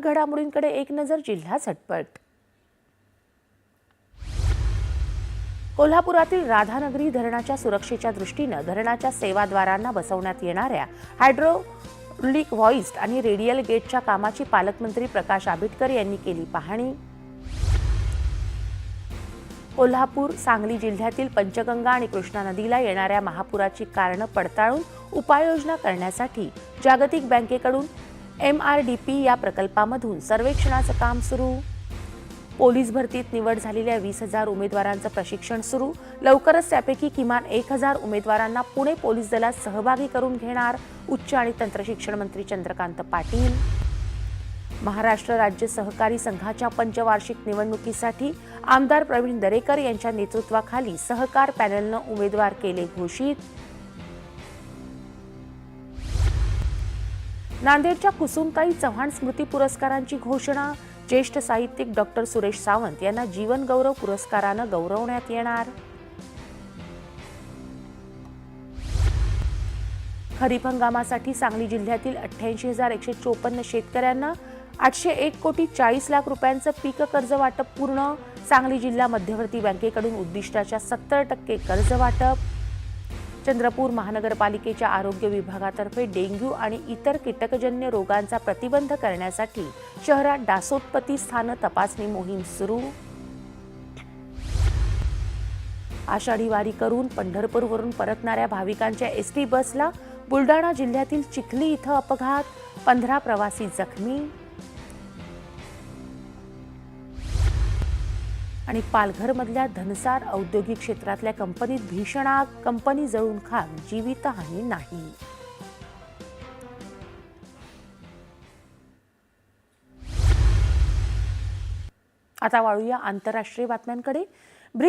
ठळक घडामोडींकडे एक नजर जिल्हा झटपट. कोल्हापुरातील राधानगरी धरणाच्या सुरक्षेच्या दृष्टीनं धरणाच्या सेवाद्वारांना बसवण्यात येणाऱ्या हायड्रोलिक व्हॉइस्ट आणि रेडियल गेटच्या कामाची पालकमंत्री प्रकाश आंबेडकर यांनी केली पाहणी. कोल्हापूर सांगली जिल्ह्यातील पंचगंगा आणि कृष्णा नदीला येणाऱ्या महापुराची कारणं पडताळून उपाययोजना करण्यासाठी जागतिक बँकेकडून एम आर डी पी या प्रकल्पामधून सर्वेक्षणाचं काम सुरू. पोलीस भरतीत निवड झालेल्या वीस हजार उमेदवारांचं प्रशिक्षण सुरू. लवकरच त्यापैकी किमान एक हजार उमेदवारांना पुणे पोलीस दलात सहभागी करून घेणार उच्च आणि तंत्रशिक्षण मंत्री चंद्रकांत पाटील. महाराष्ट्र राज्य सहकारी संघाच्या पंचवार्षिक निवडणुकीसाठी आमदार प्रवीण दरेकर यांच्या नेतृत्वाखाली सहकार पॅनलनं उमेदवार केले घोषित. नांदेडच्या कुसुमताई चव्हाण स्मृती पुरस्कारांची घोषणा. ज्येष्ठ साहित्यिक डॉक्टर सुरेश सावंत यांना जीवन गौरव पुरस्कारानं गौरवण्यात येणार. खरीप हंगामासाठी सांगली जिल्ह्यातील अठ्ठ्याऐंशी हजार एकशे चोपन्न शेतकऱ्यांना आठशे एक कोटी चाळीस लाख रुपयांचं पीक कर्ज वाटप पूर्ण. सांगली जिल्हा मध्यवर्ती बँकेकडून उद्दिष्टाच्या सत्तर टक्के कर्ज वाटप. चंद्रपूर महानगरपालिकेच्या आरोग्य विभागातर्फे डेंग्यू आणि इतर कीटकजन्य रोगांचा प्रतिबंध करण्यासाठी शहरात डासोत्पत्ती स्थानं तपासणी मोहीम सुरू. आषाढी वारी करून पंढरपूरवरून परतणाऱ्या भाविकांच्या एसटी बसला बुलडाणा जिल्ह्यातील चिखली इथं अपघात पंधरा प्रवासी जखमी आणि पालघरमधल्या धनसार औद्योगिक क्षेत्रातल्या कंपनीत भीषण आग कंपनी जळून खाक जीवितहानी नाही. आता वाळूया आंतरराष्ट्रीय बातम्यांकडे.